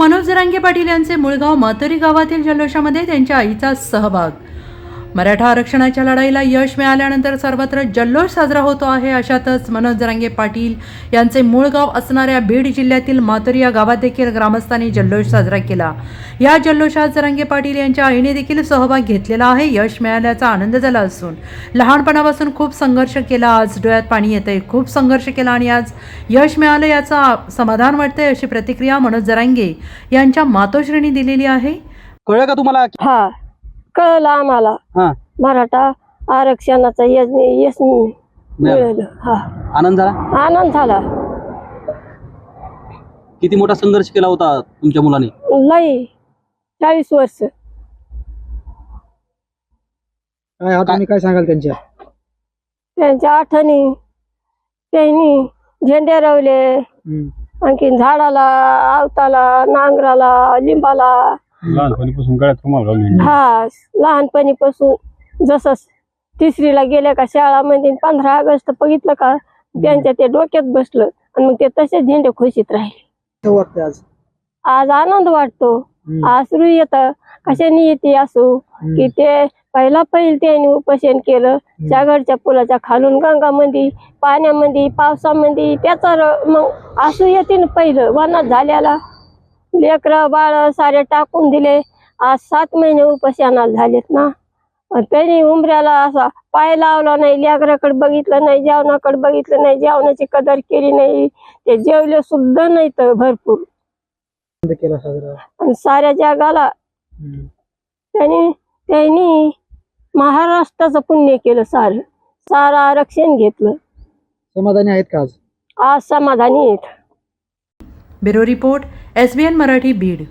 मनोज जरांगे पाटील यांचे मुळगाव मातरी गावातील जल्लोषामध्ये त्यांच्या आईचा सहभाग. मराठा आरक्षणाच्या लढाईला यश मिळाल्यानंतर सर्वत्र जल्लोष साजरा होतो आहे अशातच मनोज जरांगे पाटील यांचे मूळ गाव असणाऱ्या बीड जिल्ह्यातील मातुरी या गावात देखील ग्रामस्थांनी जल्लोष साजरा केला. या जल्लोषात जरांगे पाटील यांच्या आईने देखील सहभाग घेतलेला आहे. यश मिळाल्याचा आनंद झाला असून लहानपणापासून खूप संघर्ष केला. आज डोळ्यात पाणी येतंय. खूप संघर्ष केला आणि आज यश मिळालं याचा समाधान वाटतंय अशी प्रतिक्रिया मनोज जरांगे यांच्या मातोश्रींनी दिलेली आहे. कळलं का तुम्हाला? हा कळलं आम्हाला. हा. मराठा आरक्षणाचं यश यश मिळालं. मिळालं. हा. आनंद झाला? आनंद झाला. किती मोठा संघर्ष केला होता तुमच्या मुलाने? लई. चाळीस वर्ष. काय काय सांगाल त्यांच्या? त्यांच्या आठवणी त्यांनी झेंडे रवले. हम्म. आणखीन झाडाला आवताला नांगराला लिंबाला लहानपणीपासून गळ्यात रुमाल घालून हा लहानपणीपासून जसं तिसरीला गेल्या का शाळामध्ये पंधरा ऑगस्ट बघितलं का त्यांच्या ते डोक्यात बसलं आणि मग ते तसेच झेंडे खुशीत राहिले. आज? आज आनंद वाटतो. आसरू येत. कशाने येते असो? की ते पहिला पहिल त्यांनी उपोषण केलं. जागडच्या पुलाच्या खालून गंगामध्ये पाण्यामध्ये पावसामध्ये त्याचा र- मग आसू येते ना पहिलं. वनात झाल्याला लेकर बाळ सारे टाकून दिले. आज सात महिने उपोषणाला झालेत ना. त्यांनी उमऱ्याला असा पाय लावला नाही लेकराकडे बघितलं नाही जेवणाकडे बघितलं नाही जेवणाची कदर केली नाही. ते जेवले सुद्धा नाही तर भरपूर आणि साऱ्या जगाला. त्यांनी त्यांनी महाराष्ट्राचं पुण्य केलं सारं. सारं आरक्षण घेतलं. समाधानी आहेत का आज? आज समाधानी आहेत. Bureau report S B N Marathi Beed.